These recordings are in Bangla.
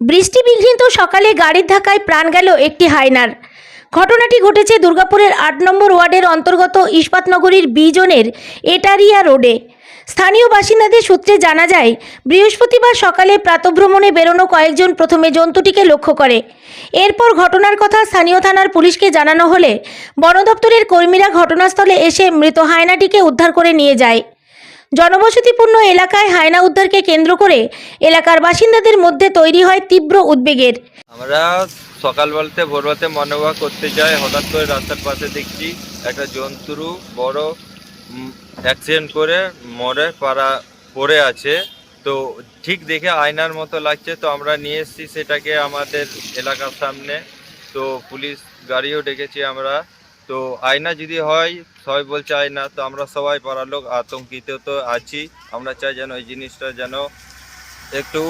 বৃষ্টিবিঘ্নিত সকালে গাড়ির ধাক্কায় প্রাণ গেল একটি হায়নার। ঘটনাটি ঘটেছে দুর্গাপুরের আট নম্বর ওয়ার্ডের অন্তর্গত ইস্পাতনগরীর বিজনের এটারিয়া রোডে। স্থানীয় বাসিন্দাদের সূত্রে জানা যায়, বৃহস্পতিবার সকালে প্রাতভ্রমণে বেরোনো কয়েকজন প্রথমে জন্তুটিকে লক্ষ্য করে। এরপর ঘটনার কথা স্থানীয় থানার পুলিশকে জানানো হলে বন দপ্তরের কর্মীরা ঘটনাস্থলে এসে মৃত হায়নাটিকে উদ্ধার করে নিয়ে যায়। জনবসতিপূর্ণ এলাকায় হায়না উদ্ধারকে কেন্দ্র করে এলাকার বাসিন্দাদের মধ্যে তৈরি হয় তীব্র উদ্বেগের। আমরা সকাল বলতে ভোরবেলাতে মর্নিং করতে যাই, হঠাৎ করে রাস্তার পাশে দেখছি একটা জন্তুরু বড় অ্যাক্সিডেন্ট করে মরে, পাড়া পড়ে আছে। তো ঠিক দেখে আয়নার মতো লাগছে, তো আমরা নিয়ে এসেছি সেটাকে আমাদের এলাকার সামনে। তো পুলিশ গাড়িও ডেকেছি আমরা। তো আয়না যদি হয় সবাই বলছে আয়না তো আমরা সবাই পাড়ার লোক আতঙ্কিত তো আছি। আমরা চাই যেন এই জিনিসটা যেন একটু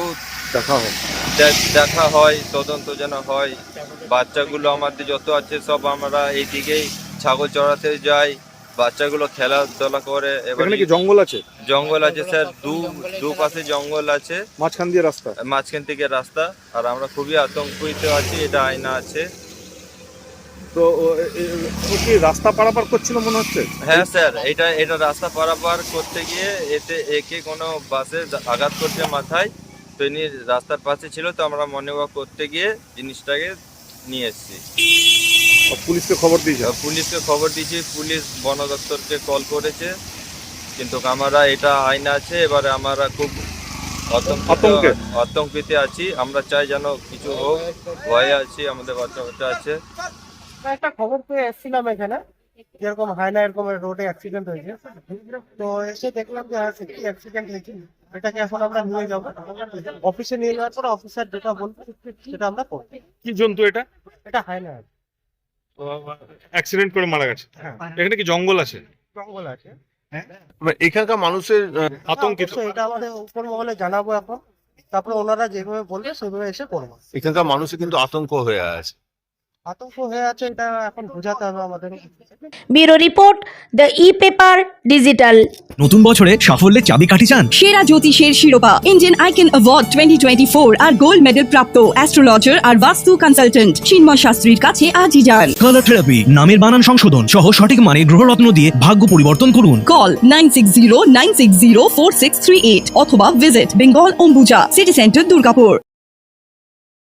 দেখা হয় দেখা হয় তদন্ত যেন হয়। বাচ্চাগুলো আমাদের যত আছে সব আমরা এইদিকেই ছাগল চড়াতে যাই। বাচ্চাগুলো খেলাধুলা করে এবার এখানে কি জঙ্গল আছে? জঙ্গল আছে স্যার দু দু পাশে জঙ্গল আছে। মাঝখান দিয়ে রাস্তা? মাঝখান থেকে রাস্তা আর আমরা খুবই আতঙ্কিত আছি এটা আয়না আছে। তো ও- কি রাস্তা পারাপার করছিল মনে হচ্ছে? হ্যাঁ স্যার এটা এটা রাস্তা পারাপার করতে গিয়ে এতে একে কোনো বাসে আঘাত করছে মাথায় তো ইনি রাস্তার পাশে ছিল তো আমরা মর্নিং ওয়াক করতে গিয়ে জিনিসটাকে নিয়ে এসেছি। পুলিশকে খবর দিয়েছে? পুলিশকে খবর দিয়েছি পুলিশ বন দপ্তরকে কল করেছে কিন্তু আমরা এটা আইন আছে এবারে আমরা খুব আতঙ্কিত আছি আমরা চাই যেন কিছু হোক ভয়ে আছি আমাদের বাচ্চা বাচ্চা আছে। একটা খবর পেয়ে এসেছিলাম এখানে যেরকম হায়না এরকম রোডে অ্যাক্সিডেন্ট হয়েছে। তো এসে দেখলাম যে হ্যাঁ সত্যি অ্যাক্সিডেন্ট হয়েছে এটাকে এখন আমরা নিয়ে যাব। অফিসে নিয়ে যাওয়ার পর অফিসার যেটা বলবে সেটা আমরা করব। কি জন্তু এটা? এটা হায়না। অ্যাক্সিডেন্ট করে মারা গেছে। হ্যাঁ। এখানে কি জঙ্গল আছে? জঙ্গল আছে। মানে এখানকার মানুষের আতঙ্কিত। এটা আমাদের উপর মহলে জানাব এখন। তারপরে ওনারা যেভাবে বলবে সেভাবে এসে করব। এখানকার মানুষের কিন্তু আতঙ্ক হয়ে আছে। আতঙ্ক হয়ে আছে এটা এখন বোঝাতে হবে আমাদের bureau report the e paper digital. নতুন বছরে সাফল্যের চাবিকাঠি চান? সেরা জ্যোতিষের শিরোপা Indian icon award twenty twenty four আর গোল্ড মেডেল প্রাপ্ত অ্যাস্ট্রোলজার আর বাস্তু কনসালটেন্ট চিন্ময় শাস্ত্রীর কাছে আজই যান। কালার থেরাপি নামের বানান সংশোধন সহ সঠিক মানে গ্রহরত্ন দিয়ে ভাগ্য পরিবর্তন করুন। Call nine six zero nine six zero four six three eight অথবা visit Bengal Ambuja city centre Durgapur